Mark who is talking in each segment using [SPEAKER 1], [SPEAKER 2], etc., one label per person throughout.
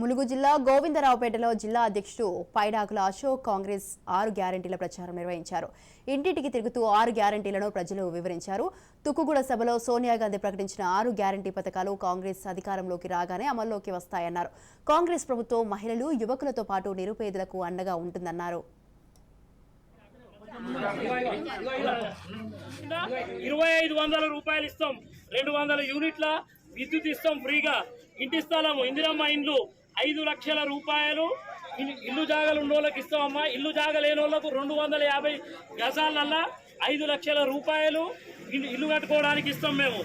[SPEAKER 1] ములుగు జిల్లా గోవిందరావుపేటలో జిల్లా అధ్యక్షుడు పైడాకుల అశోక్ కాంగ్రెస్ ఆరు గ్యారంటీల ప్రచారం నిర్వహించారు. ఇంటింటికి తిరుగుతూ ఆరు గ్యారంటీలను ప్రజలు వివరించారు. తుక్కుగూడ సభలో సోనియా గాంధీ ప్రకటించిన ఆరు గ్యారంటీ పథకాలు కాంగ్రెస్ అధికారంలోకి రాగానే అమల్లోకి వస్తాయన్నారు. కాంగ్రెస్ ప్రభుత్వం మహిళలు యువకులతో పాటు నిరుపేదలకు అండగా ఉంటుందన్నారు.
[SPEAKER 2] ఇరవై ఐదు వందల రూపాయలు ఇస్తాం. రెండు వందల యూనిట్ల విద్యుత్ ఇస్తాం ఫ్రీగా. ఇంటి స్థలము ఇందిరమ్మ ఇండ్లు ఐదు లక్షల రూపాయలు ఇల్లు- ఇల్లు జాగలు ఉన్నోళ్ళకి ఇస్తామమ్మా. ఇల్లు జాగ లేని వాళ్ళకు రెండు వందల యాభై గజాలల్లా ఐదు లక్షల రూపాయలు ఇల్లు ఇల్లు కట్టుకోవడానికి ఇస్తాం మేము.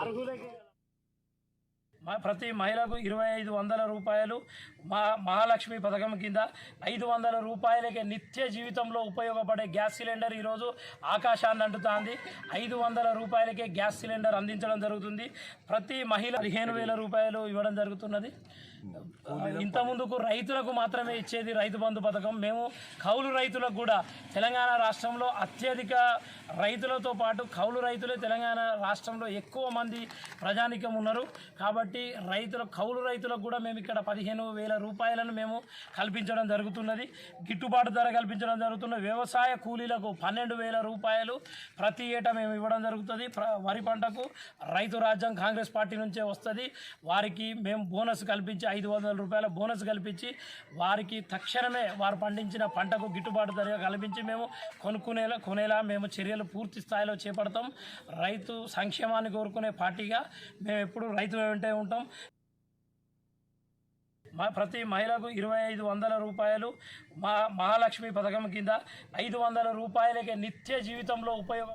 [SPEAKER 2] అర్హులకి ప్రతి మహిళకు ఇరవై ఐదు వందల రూపాయలు మా మహాలక్ష్మి పథకం కింద ఐదు వందల రూపాయలకే నిత్య జీవితంలో ఉపయోగపడే గ్యాస్ సిలిండర్ ఈరోజు ఆకాశాన్ని అంటుతోంది. ఐదు వందల రూపాయలకే గ్యాస్ సిలిండర్ అందించడం జరుగుతుంది. ప్రతి మహిళ పదిహేను వేల రూపాయలు ఇవ్వడం జరుగుతున్నది. ఇంత ముందుకు రైతులకు మాత్రమే ఇచ్చేది రైతు బంధు పథకం. మేము కౌలు రైతులకు కూడా తెలంగాణ రాష్ట్రంలో అత్యధిక రైతులతో పాటు కౌలు రైతులే తెలంగాణ రాష్ట్రంలో ఎక్కువ మంది ప్రజానికం ఉన్నారు. కాబట్టి రైతుల కౌలు రైతులకు కూడా మేము ఇక్కడ పదిహేను వేల రూపాయలను మేము కల్పించడం జరుగుతున్నది. గిట్టుబాటు ధర కల్పించడం జరుగుతున్నది. వ్యవసాయ కూలీలకు పన్నెండు వేల రూపాయలు ప్రతి ఏటా మేము ఇవ్వడం జరుగుతుంది. ప్ర- వరి పంటకు రైతు రాజ్యం కాంగ్రెస్ పార్టీ నుంచే వస్తుంది. వారికి మేము బోనస్ కల్పించి ఐదు వందల రూపాయల బోనస్ కల్పించి వారికి తక్షణమే వారు పండించిన పంటకు గిట్టుబాటు ధర కల్పించి మేము కొనుక్కునేలా కొనేలా మేము చర్యలు పూర్తి స్థాయిలో చేపడతాం. రైతు సంక్షేమాన్ని కోరుకునే పార్టీగా మేము ఎప్పుడు రైతు వెంటే ఉంటాం మా ప్రతి మహిళకు ఇరవై ఐదు వందల రూపాయలు మా మహాలక్ష్మి పథకం కింద ఐదు వందల రూపాయలకే నిత్య జీవితంలో ఉపయోగ